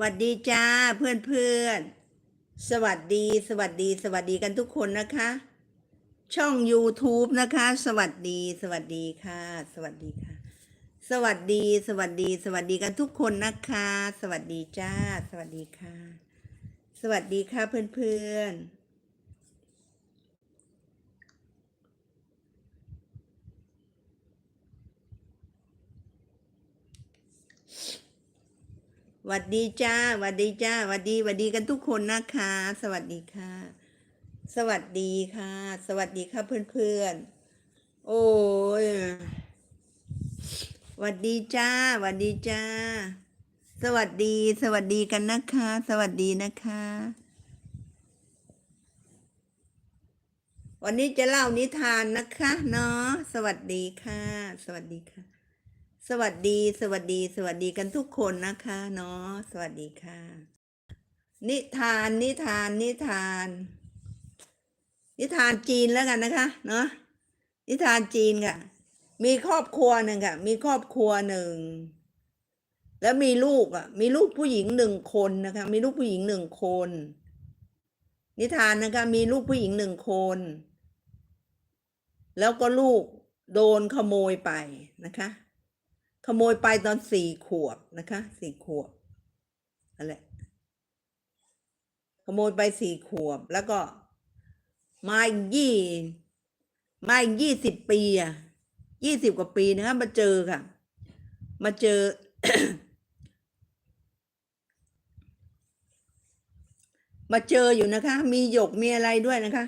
วัสดีจ้าเพื่อนเพื่อนสวัสดีสวัสดีสวัสดีกันทุกคนนะคะ ช่อง YouTube นะคะ สวัสดีสวัสดีค่ะ สวัสดีค่ะ สวัสดีสวัสดี สวัสดีกันทุกคนนะคะ สวัสดีจ้า สวัสดีค่ะ สวัสดีค่ะเพื่อนเพื่อน หวัดดีจ้าหวัดดีจ้าหวัดดีหวัดดีกันทุกคนนะคะ สวัสดีค่ะ สวัสดีค่ะ สวัสดีค่ะเพื่อนๆ โอ้ยหวัดดีจ้าหวัดดีจ้า สวัสดี สวัสดีกันนะคะ สวัสดีนะคะ วันนี้จะเล่านิทานนะคะ เนาะสวัสดีค่ะ สวัสดีค่ะ สวัสดีสวัสดีสวัสดีกันทุกคนนะคะเนาะสวัสดีค่ะ นิทานนิทานนิทาน นิทานจีนแล้วกันนะคะ เนาะนิทานจีนค่ะมีครอบครัวหนึ่งค่ะมีครอบครัวหนึ่ง แล้วมีลูกอะ มีลูกผู้หญิงหนึ่งคนนะคะ มีลูกผู้หญิงหนึ่งคน นิทานนะคะ มีลูกผู้หญิงหนึ่งคน แล้วก็ลูกโดนขโมยไปนะคะ ขโมยไปตอนสี่ขวบนะคะสี่ขวบนั่นแหละขโมยไปสี่ขวบ แล้วก็มาอีกยี่มาอีกยี่สิบปีอะยี่สิบกว่าปีนะคะมาเจอค่ะ มาเจอ มาเจออยู่นะคะ มีหยกมีอะไรด้วยนะคะ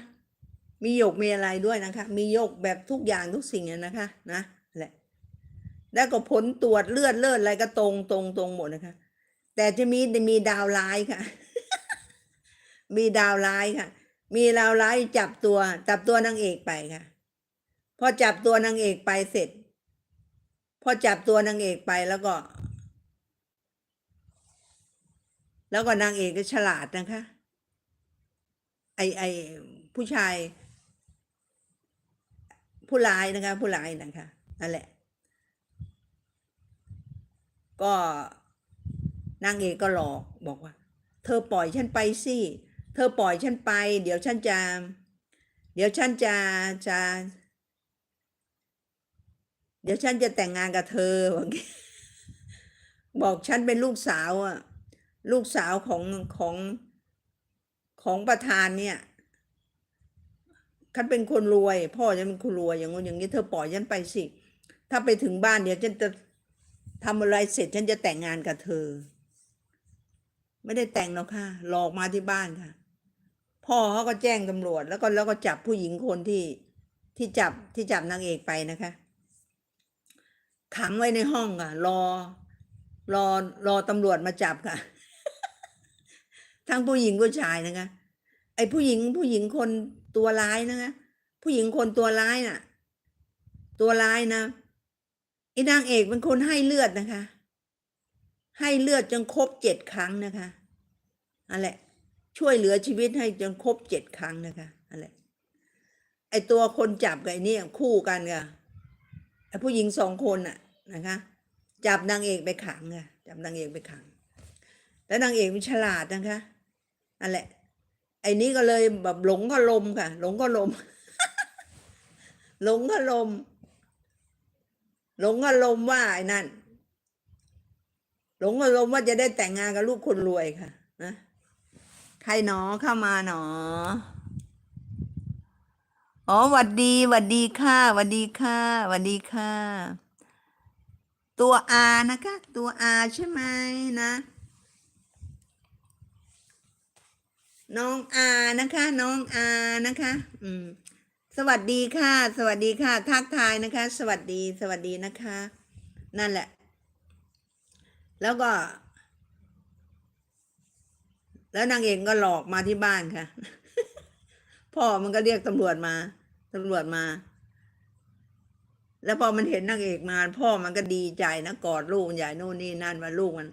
มีหยกมีอะไรด้วยนะคะ มีหยกแบบทุกอย่างทุกสิ่งนะคะ นะ แล้วก็ผลตรวจเลือดเลือดอะไรก็ตรงตรงตรงหมดนะคะ แต่จะมีมีดาวร้ายค่ะ มีดาวร้ายค่ะ มีดาวร้ายจับตัว จับตัวนางเอกไปค่ะ พอจับตัวนางเอกไปเสร็จ พอจับตัวนางเอกไปแล้วก็ แล้วก็นางเอกก็ฉลาดนะคะ ไอไอผู้ชาย ผู้ร้ายนะคะ ผู้ร้ายนะคะนั่นแหละ ก็นางเอกก็หลอกบอกว่า เธอปล่อยฉันไปสิเธอปล่อยฉันไป เดี๋ยวฉันจะ เดี๋ยวฉันจะจะ เดี๋ยวฉันจะแต่งงานกับเธอบอกบอกฉันเป็นลูกสาวอะลูกสาวของของของประธานเนี่ยฉันเป็นคนรวย พ่อฉันเป็นคนรวยอย่างงู้นอย่างนี้เธอปล่อยฉันไปสิ ถ้าไปถึงบ้านเดี๋ยวฉันจะ ทำอะไรเสร็จฉันจะแต่งงานกับเธอ ไม่ได้แต่งหรอกค่ะ หลอกมาที่บ้านค่ะ พ่อเขาก็แจ้งตำรวจ แล้วก็แล้วก็จับผู้หญิงคนที่ที่จับที่จับนางเอกไปนะคะ ขังไว้ในห้องค่ะ รอ รอรอตำรวจมาจับค่ะ ทั้งผู้หญิงผู้ชายนะคะ ไอ้ผู้หญิงผู้หญิงคนตัวร้ายนะคะ ผู้หญิงคนตัวร้ายน่ะ ตัวร้ายนะ ไอ้นางเอกเป็นคนให้เลือดนะคะ ให้เลือดจนครบเจ็ดครั้งนะคะนั่นแหละช่วยเหลือชีวิตให้จนครบเจ็ดครั้งนะคะนั่นแหละไอ้ตัวคนจับกับไอ้นี่คู่กันค่ะไอ้ผู้หญิงสองคนน่ะนะคะ จับนางเอกไปขังค่ะจับนางเอกไปขัง แล้วนางเอกมันฉลาดนะคะนั่นแหละไอ้นี้ก็เลยแบบหลงก็ลมค่ะ หลงก็ลม หลงก็ลม หลงก็ลมว่าไอ้นั่น หลงก็ลมว่าจะได้แต่งงานกับลูกคนรวยค่ะนะใครหนอเข้ามาหนอ อ๋อหวัดดีหวัดดีค่ะหวัดดีค่ะหวัดดีค่ะ ตัวอานะคะ ตัวอาใช่ไหมนะ น้องอานะคะ น้องอานะคะ อืม สวัสดีค่ะ สวัสดีค่ะ ทักทายนะคะ สวัสดี สวัสดีนะคะ นั่นแหละ แล้วก็ แล้วนางเอกก็หลอกมาที่บ้านค่ะ พ่อมันก็เรียกตำรวจมาตำรวจมา แล้วพอมันเห็นนางเอกมา พ่อมันก็ดีใจนะกอดลูกใหญ่โน่นนี่นั่นว่าลูกมัน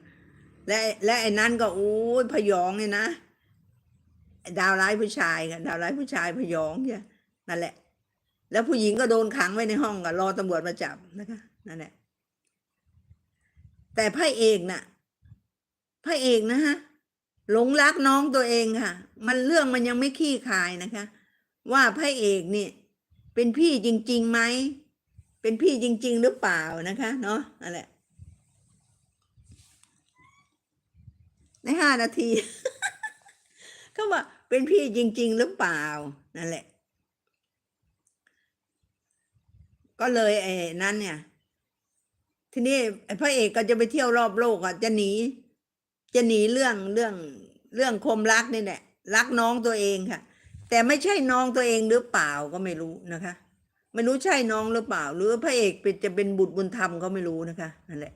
และและไอ้นั้นก็อู้พยองเนี่ยนะดาวร้ายผู้ชายค่ะดาวร้ายผู้ชายพยองเนี่ย นั่นแหละ แล้วผู้หญิงก็โดนขังไว้ในห้องก็รอตำรวจมาจับนะคะนั่นแหละ แต่พระเอกน่ะพระเอกนะฮะหลงรักน้องตัวเองค่ะ มันเรื่องมันยังไม่ขี้คายนะคะ ว่าพระเอกนี่เป็นพี่จริงๆไหมเป็นพี่จริง ๆ หรือเปล่านะคะ เนาะนั่นแหละในห้านาที ก็ว่าเป็นพี่จริง ๆ หรือเปล่านั่นแหละ ก็เลยไอ้นั้นเนี่ย ทีนี้พระเอกก็จะไปเที่ยวรอบโลกอะจะหนี จะหนีเรื่องเรื่องเรื่องคมรักนี่แหละรักน้องตัวเองค่ะ แต่ไม่ใช่น้องตัวเองหรือเปล่าก็ไม่รู้นะคะ ไม่รู้ใช่น้องหรือเปล่า หรือพระเอกเป็นจะเป็นบุตรบุญธรรมก็ไม่รู้นะคะนั่นแหละ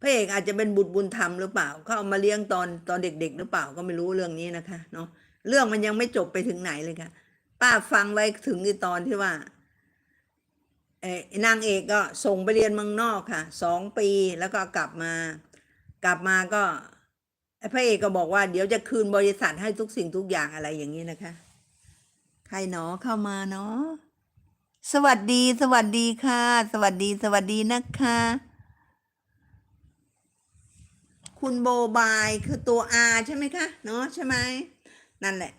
พระเอกอาจจะเป็นบุตรบุญธรรมหรือเปล่าเขาเอามาเลี้ยงตอนตอนเด็ก ๆ หรือเปล่าก็ไม่รู้เรื่องนี้นะคะเนาะเรื่องมันยังไม่จบไปถึงไหนเลยค่ะ ป้าฟังไว้ถึงในตอนที่ว่าเอ่อนางเอกก็ส่งไปเรียนเมืองนอกค่ะสองปีแล้วก็กลับมา กลับมาก็พระเอกก็บอกว่าเดี๋ยวจะคืนบริษัทให้ทุกสิ่งทุกอย่างอะไรอย่างนี้นะคะ ใครหนอเข้ามาเนาะสวัสดีสวัสดีค่ะ สวัสดีสวัสดีนะคะ คุณโบบายคือตัว R ใช่ไหมคะ เนาะใช่ไหมนั่นแหละ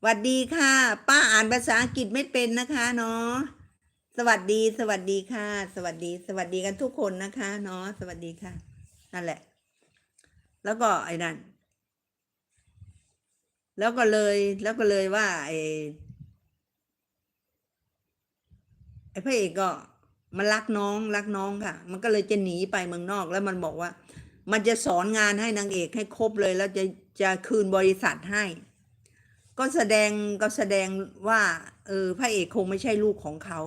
สวัสดีค่ะ ป้าอ่านภาษาอังกฤษไม่เป็นนะคะเนาะสวัสดีสวัสดีค่ะ สวัสดี สวัสดีกันทุกคนนะคะเนาะสวัสดีค่ะ นั่นแหละ แล้วก็ไอ้นั่นแล้วก็เลยแล้วก็เลยว่าไอ้ไอ้พระเอกก็มันรักน้องรักน้องค่ะ มันก็เลยจะหนีไปเมืองนอกแล้วมันบอกว่า มันจะสอนงานให้นางเอกให้ครบเลยแล้วจะจะคืนบริษัทให้ ก็แสดงก็แสดงว่าเออพระเอกคงไม่ใช่ลูกของเขา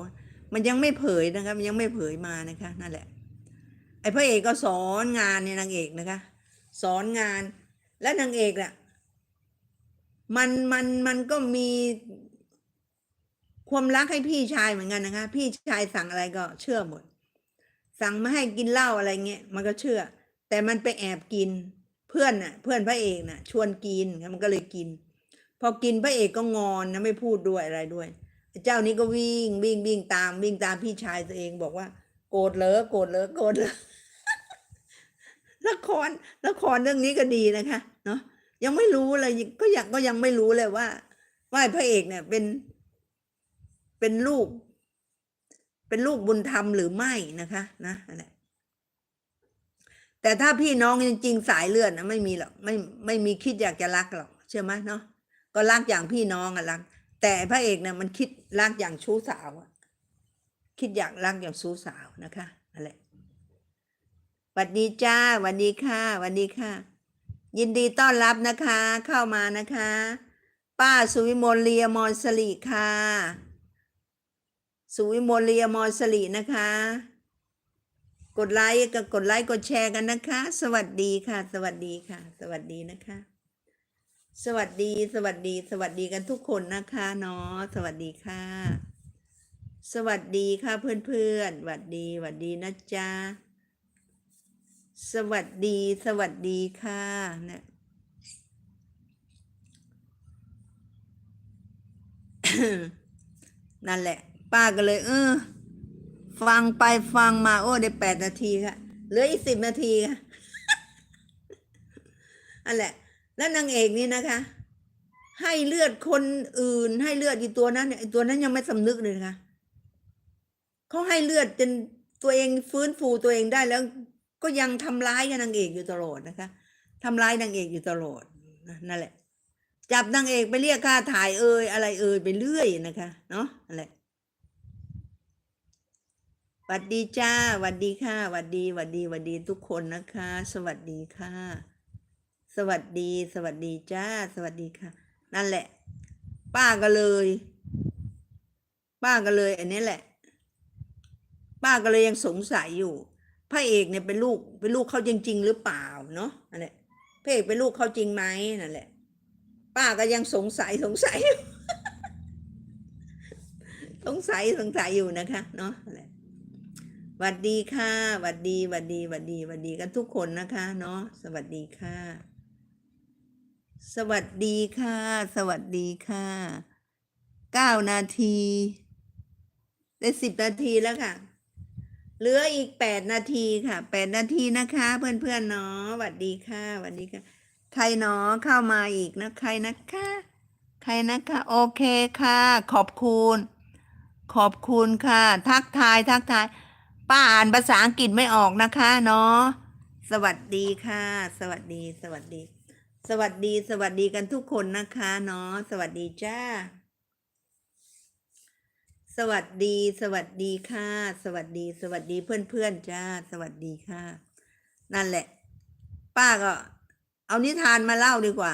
มันยังไม่เผยนะคะมันยังไม่เผยมานะคะนั่นแหละ ไอ้พระเอกก็สอนงานเนี่ยนางเอกนะคะ สอนงาน และนางเอกน่ะมันมันมันก็มีความรักให้พี่ชายเหมือนกันนะคะ พี่ชายสั่งอะไรก็เชื่อหมด สั่งม่ให้กินเหล้าอะไรเงี้ยมันก็เชื่อ แต่มันไปแอบกินเพื่อนน่ะ เพื่อนพระเอกน่ะ ชวนกินมันก็เลยกิน พอกินพระเอกก็งอนนะไม่พูดด้วยอะไรด้วย เจ้านี้ก็วิ่งวิ่งวิ่งตามวิ่งตามพี่ชายตัวเองบอกว่า โกรธเหรอโกรธเหรอโกรธเหรอละครละครเรื่องนี้ก็ดีนะคะ เนาะยังไม่รู้เลยก็ยังก็ยังไม่รู้เลยว่าว่าพระเอกเนี่ยเป็น เป็นลูก เป็นลูกบุญธรรมหรือไม่นะคะนะอะไรแต่ถ้าพี่น้องจริงๆสายเลือดนะไม่มีหรอกไม่ไม่มีคิดอยากจะรักหรอกเชื่อไหมเนาะ ก็รักอย่างพี่น้องอะรัก แต่พระเอกเนี่ยมันคิดรักอย่างชู้สาวอะคิดอยากรักอย่างชู้สาวนะคะนั่นแหละหวัดดีจ้าหวัดดีค่ะหวัดดีค่ะ ยินดีต้อนรับนะคะ เข้ามานะคะ ป้าสุวิมลเลียมอนสลีค่ะสุวิมลเลียมอนสลีนะคะ กดไลค์กับกดไลค์กดแชร์กันนะคะ สวัสดีค่ะ สวัสดีค่ะ สวัสดีนะคะ สวัสดีสวัสดี สวัสดีกันทุกคนนะคะเนาะสวัสดีค่ะ สวัสดีค่ะเพื่อนๆสวัสดีสวัสดีนะจ๊ะสวัสดีสวัสดีค่ะเนี่ยนั่นแหละ ป้าก็เลย เออ ฟังไปฟังมาโอ้ได้แปดนาทีค่ะเหลืออีกสิบนาทีค่ะนั่นแหละ แล้วนางเอกนี่นะคะ ให้เลือดคนอื่น ให้เลือดอีตัวนั้นเนี่ยตัวนั้นยังไม่สำนึกเลยนะคะเขาให้เลือดจนตัวเองฟื้นฟูตัวเองได้แล้วก็ยังทำร้ายกับนางเอกอยู่ตลอดนะคะทำร้ายนางเอกอยู่ตลอดนั่นแหละ จับนางเอกไปเรียกค่าถ่ายเอ่ยอะไรเอ่ยไปเรื่อยนะคะ เนาะนั่นแหละวัดดีจ้าหวัดดีค่ะหวัดดีหวัดดีหวัดดีทุกคนนะคะ สวัสดีค่ะ สวัสดี สวัสดีจ้า สวัสดีค่ะ นั่นแหละ ป้าก็เลย ป้าก็เลย อันนี้แหละ ป้าก็เลยยังสงสัยอยู่พระเอกเนี่ยเป็นลูกเป็นลูกเขาจริง ๆ หรือเปล่าเนาะนั่นแหละพระเอกเป็นลูกเขาจริงไหมนั่นแหละ ป้าก็ยังสงสัยสงสัยอยู่สงสัยสงสัยอยู่นะคะเนาะนั่นแหละหวัดดีค่ะหวัดดีหวัดดีหวัดดีหวัดดีกันทุกคนนะคะ เนาะสวัสดีค่ะ สวัสดีค่ะ สวัสดีค่ะเก้านาที ได้สิบนาทีแล้วค่ะ เหลืออีกแปดนาทีค่ะแปดนาทีนะคะ เพื่อนๆเนาะสวัสดีค่ะสวัสดีค่ะ ใครเนาะเข้ามาอีกนะใครนะคะ ใครนะคะ โอเคค่ะ ขอบคุณ ขอบคุณค่ะ ทักทายทักทาย ป้าอ่านภาษาอังกฤษไม่ออกนะคะเนาะสวัสดีค่ะ สวัสดีสวัสดี สวัสดีสวัสดีกันทุกคนนะคะเนาะสวัสดีจ้า สวัสดีสวัสดีค่ะ สวัสดีสวัสดีเพื่อนๆจ้า สวัสดีค่ะ นั่นแหละ ป้าก็ เอานิทานมาเล่าดีกว่า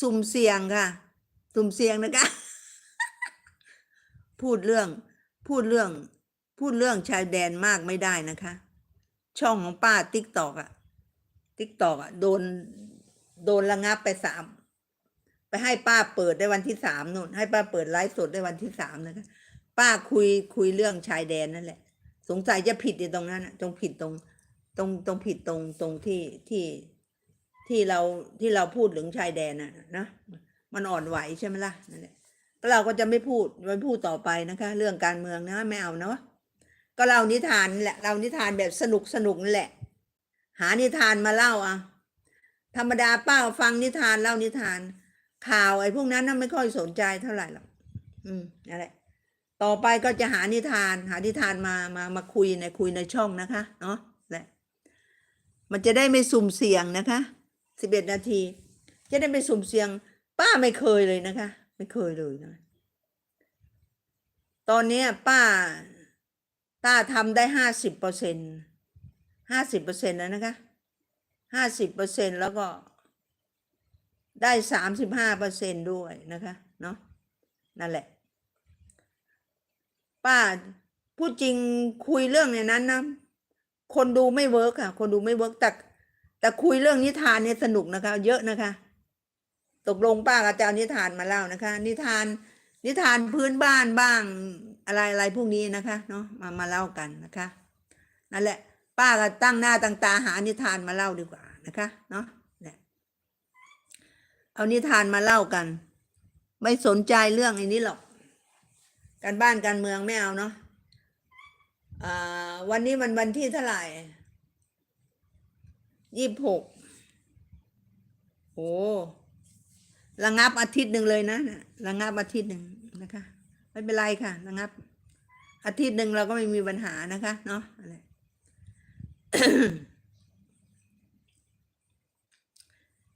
สุ่มเสี่ยงค่ะ สุ่มเสี่ยงนะคะ พูดเรื่อง พูดเรื่อง พูดเรื่องชายแดนมากไม่ได้นะคะ ช่องของป้าติ๊กตอกอะติ๊กตอกอะโดน โดนระงับไปสามไปให้ป้าเปิดได้วันที่สามนู่น ให้ป้าเปิดไลฟ์สดได้วันที่สามนะคะป้าคุยคุยเรื่องชายแดนนั่นแหละ สงสัยจะผิดในตรงนั้นนะตรงผิดตรง ตรงตรงผิดตรงตรงที่ที่ที่เราที่เราพูดถึงชายแดนน่ะนะมันอ่อนไหวใช่ไหมล่ะนั่นแหละก็เราก็จะไม่พูดไม่พูดต่อไปนะคะ เรื่องการเมืองนะไม่เอาเนาะก็เรานิทานแหละเรานิทานแบบสนุกสนุกนั่นแหละ หานิทานมาเล่าอะ ธรรมดาป้าฟังนิทานเล่านิทาน ข่าวไอ้พวกนั้นน่ะไม่ค่อยสนใจเท่าไหร่หรอกอืมนั่นแหละต่อไปก็จะหานิทาน หานิทานมามามาคุยในคุยในช่องนะคะเนาะแหละมันจะได้ไม่สุ่มเสี่ยงนะคะสิบเอ็ดนาที จะได้ไม่สุ่มเสี่ยง ป้าไม่เคยเลยนะคะ ไม่เคยเลยนะตอนนี้ป้าต้าทำได้ห้าสิบเปอร์เซ็นห้าสิบเปอร์เซ็นแล้วนะคะ ห้าสิบเปอร์เซ็นแล้วก็ได้สามสิบห้าเปอร์เซ็นด้วยนะคะเนาะนั่นแหละ ป้าพูดจริงคุยเรื่องในนั้นนะคนดูไม่เวิร์กค่ะคนดูไม่เวิร์กแต่แต่คุยเรื่องนิทานเนี่ยสนุกนะคะ เยอะนะคะ ตกลงป้าก็จะเอานิทานมาเล่านะคะ นิทาน นิทานพื้นบ้านบ้างอะไรอะไรพวกนี้นะคะเนาะมามาเล่ากันนะคะ นั่นแหละ ป้าก็ตั้งหน้าตั้งตาหานิทานมาเล่าดีกว่านะคะเนาะเนี่ยเอานิทานมาเล่ากัน ไม่สนใจเรื่องอ้นี้หรอกการบ้านการเมืองไม่เอาเนาะอ่าวันนี้มันวันที่เท่าไหร่ยี่สิบหกโอ้ระงับอาทิตย์หนึ่งเลยนะระงับอาทิตย์หนึ่งนะคะ ไม่เป็นไรค่ะ ระงับ อาทิตย์หนึ่งเราก็ไม่มีปัญหานะคะ เนาะอะไร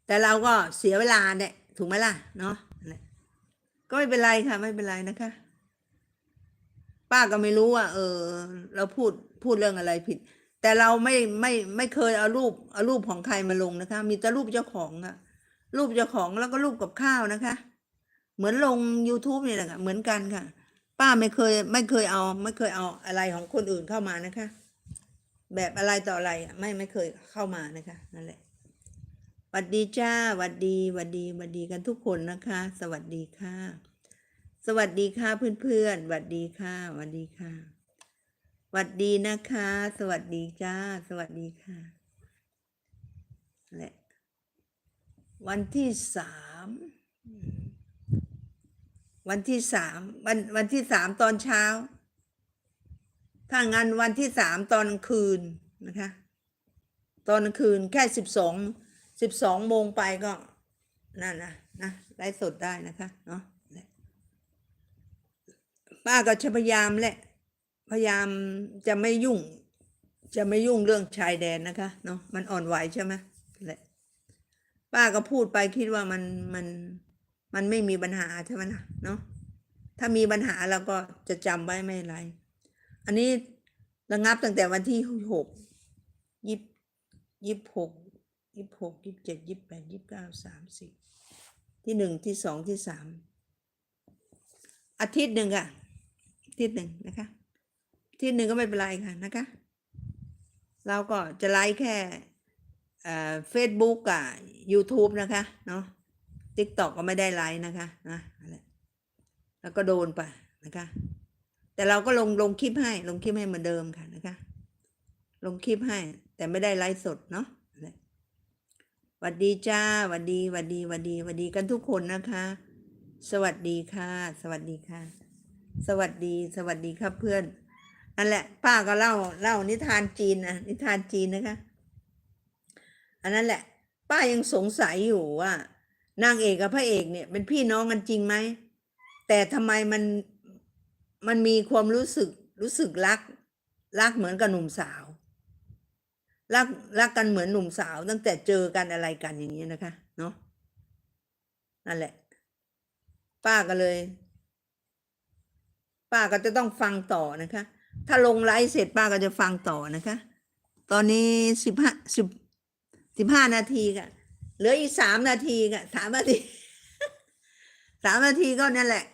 แต่เราก็เสียเวลาเนี่ย ถูกไหมล่ะ เนาะก็ไม่เป็นไรค่ะ ไม่เป็นไรนะคะ ป้าก็ไม่รู้ว่าเออ เราพูดพูดเรื่องอะไรผิด แต่เราไม่ไม่ไม่เคยเอารูปเอารูปของใครมาลงนะคะ มีแต่รูปเจ้าของอะรูปเจ้าของแล้วก็รูปกับข้าวนะคะ เหมือนลง youtube นี่แหละค่ะเหมือนกันค่ะ ป้าไม่เคย ไม่เคยเอา ไม่เคยเอาอะไรของคนอื่นเข้ามานะคะ แบบอะไรต่ออะไรไม่ไม่เคยเข้ามานะคะนั่นแหละสวัสดีจ้าสวัสดีสวัสดีสวัสดีกันทุกคนนะคะ สวัสดีค่ะ สวัสดีค่ะเพื่อนๆสวัสดีค่ะสวัสดีค่ะสวัสดีนะคะ สวัสดีจ้า สวัสดีค่ะและวันที่สามวันที่สามวันวันที่สามตอนเช้า ถ้างานวันที่สามตอนคืนนะคะ ตอนคืนแค่สิบสองสิบสองโมงไปก็นั่นนะนะไลฟ์สดได้นะคะเนาะป้าก็จะพยายามแหละ พยายามจะไม่ยุ่ง จะไม่ยุ่งเรื่องชายแดนนะคะเนาะมันอ่อนไหวใช่ไหมแหละป้าก็พูดไปคิดว่ามันมันมันไม่มีปัญหาใช่ไหมนะเนาะถ้ามีปัญหาเราก็จะจำไว้ไม่ไร อันนี้ระงับตั้งแต่วันที่หกยี่ยี่หกยี่หกยี่เจ็ดยี่แปดยี่เก้าสามสิบที่หนึ่งที่สองที่สามอาทิตย์หนึ่งค่ะอาทิตย์หนึ่งนะคะอาทิตย์หนึ่งก็ไม่เป็นไรค่ะนะคะ เราก็จะไลฟ์แค่เฟซบุ๊กกับ YouTube นะคะเนาะ TikTok ก็ไม่ได้ไลฟ์นะคะนะนั่นแหละแล้วก็โดนไปนะคะ แต่เราก็ลงลงคลิปให้ ลงคลิปให้เหมือนเดิมค่ะนะคะ ลงคลิปให้ แต่ไม่ได้ไลฟ์สดเนาะนั่นแหวัดดีจ้าหวัดดีหวัดดีหวัดดีหวัดดีกันทุกคนนะคะ สวัสดีค่ะ สวัสดีค่ะ สวัสดีสวัสดีครับเพื่อนนั่นแหละ ป้าก็เล่าเล่านิทานจีนนะนิทานจีนนะคะ อันนั้นแหละ ป้ายังสงสัยอยู่ว่านางเอกกับพระเอกเนี่ย เป็นพี่น้องกันจริงไหมแต่ทำไมมัน มันมีความรู้สึกรู้สึกรัก รักเหมือนกับหนุ่มสาว รักรักกันเหมือนหนุ่มสาว ตั้งแต่เจอกันอะไรกันอย่างนี้นะคะ เนาะนั่นแหละ ป้าก็เลย ป้าก็จะต้องฟังต่อนะคะ ถ้าลงไลฟ์เสร็จป้าก็จะฟังต่อนะคะ ตอนนี้สิบห้าสิบสิบห้านาทีค่ะเหลืออีกสามนาทีค่ะสามนาทีสามนาทีก็นั่นแหละ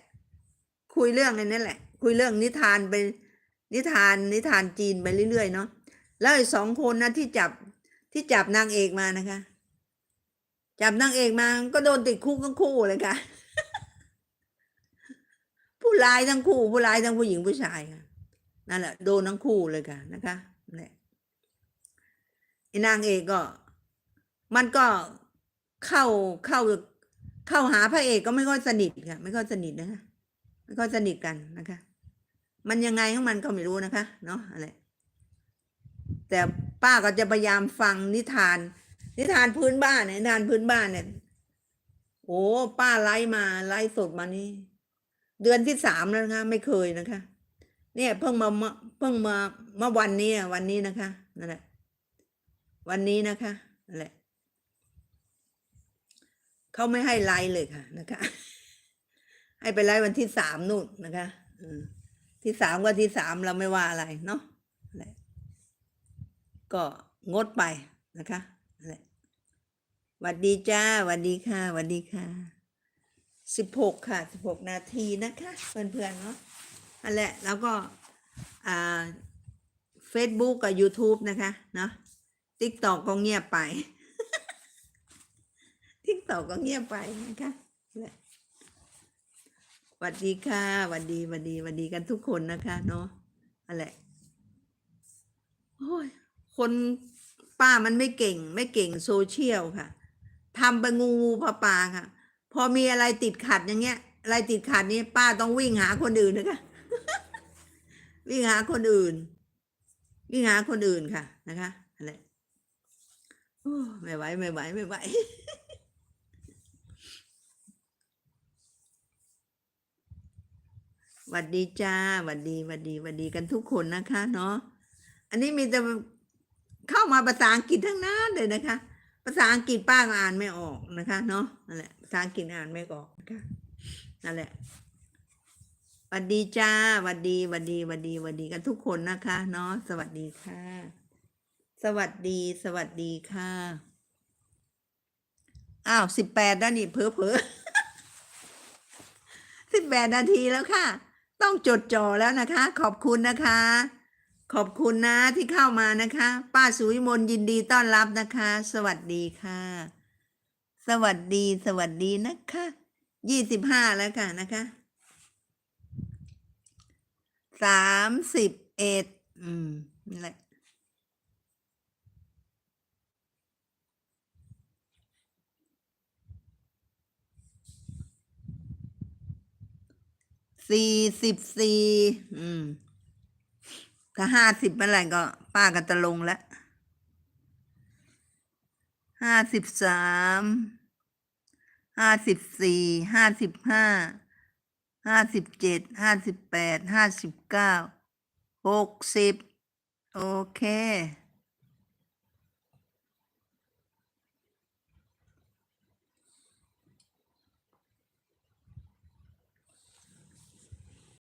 คุยเรื่องอันนั้นแหละ คุยเรื่องนิทานไปนิทานนิทานจีนไปเรื่อยๆเนาะแล้วไอ้สองคนนะที่จับที่จับนางเอกมานะคะ จับนางเอกมาก็โดนติดคุกทั้งคู่เลยค่ะ ผู้ร้ายทั้งคู่ ผู้ร้ายทั้งผู้หญิงผู้ชายค่ะนั่นแหละโดนทั้งคู่เลยค่ะนะคะเนั่นแหละไอ้นางเอกก็ มันก็เข้าเข้าเข้าหาพระเอกก็ไม่ค่อยสนิทค่ะ ไม่ค่อยสนิทนะคะไม่ค่อยสนิทกันนะคะ มันยังไงของมันก็ไม่รู้นะคะเนาะอะไรแต่ป้าก็จะพยายามฟังนิทาน นิทานพื้นบ้านเนี่ยนิทานพื้นบ้านเนี่ยโอ้ป้าไล่มาไล่สดมานี่ เดือนที่สามแล้วนะคะ ไม่เคยนะคะ เนี่ยเพิ่งมามาเพิ่งมาเมื่อวันนี้วันนี้นะคะนั่นแหละวันนี้นะคะนั่นแหละเขาไม่ให้ไลฟ์เลยค่ะนะคะ ให้ไปไลฟ์วันที่สามนู่นนะคะอืม ที่สามก็ที่สามเราไม่ว่าอะไรเนาะก็งดไปนะคะหวัดดีจ้าหวัดดีค่ะหวัดดีค่ะสิบหกค่ะสิบหกนาทีนะคะเพื่อนๆเนาะนั่นแหละแล้วก็อ่า Facebook กับ YouTube นะคะเนาะ TikTok ก็เงียบไป TikTok ก็เงียบไปนะคะ หวัดดีค่ะหวัดดีหวัดดีหวัดดีกันทุกคนนะคะ เนาะนั่นแหละโอ้ยคนป้ามันไม่เก่ง ไม่เก่งโซเชียลค่ะทำไปงูงูปลาปลาค่ะ พอมีอะไรติดขัดอย่างเงี้ย อะไรติดขัดนี้ป้าต้องวิ่งหาคนอื่นนะคะ วิ่งหาคนอื่น วิ่งหาคนอื่นค่ะนะคะอะไรโอ้ไม่ไหวไม่ไหวไม่ไหว หวัดดีจ้าหวัดดีหวัดดีหวัดดีกันทุกคนนะคะเนาะอันนี้มีแต่เข้ามาภาษาอังกฤษทั้งนั้นเลยนะคะ ภาษาอังกฤษป้าก็อ่านไม่ออกนะคะ เนาะนั่นแหละภาษาอังกฤษอ่านไม่ออกนะคะนั่นแหละหวัดดีจ้าหวัดดีหวัดดีหวัดดีหวัดดีกันทุกคนนะคะ เนาะสวัสดีค่ะ สวัสดีสวัสดีค่ะอ้าวสิบแปดแล้วนี่เพอเพอสิบแปดนาทีแล้วค่ะ ต้องจดจ่อแล้วนะคะ ขอบคุณนะคะ ขอบคุณนะที่เข้ามานะคะ ป้าสุวิมลยินดีต้อนรับนะคะ สวัสดีค่ะ สวัสดีสวัสดีนะคะยี่สิบห้าแล้วค่ะนะคะสามสิบเอ็ดอืมนี่แหละ สี่สิบสี่อืม ถ้าห้าสิบเมื่อไหร่ก็ ป้าก็จะลงแล้วห้าสิบสามห้าสิบสี่ห้าสิบห้าห้าสิบเจ็ดห้าสิบแปดห้าสิบเก้าหกสิบโอเค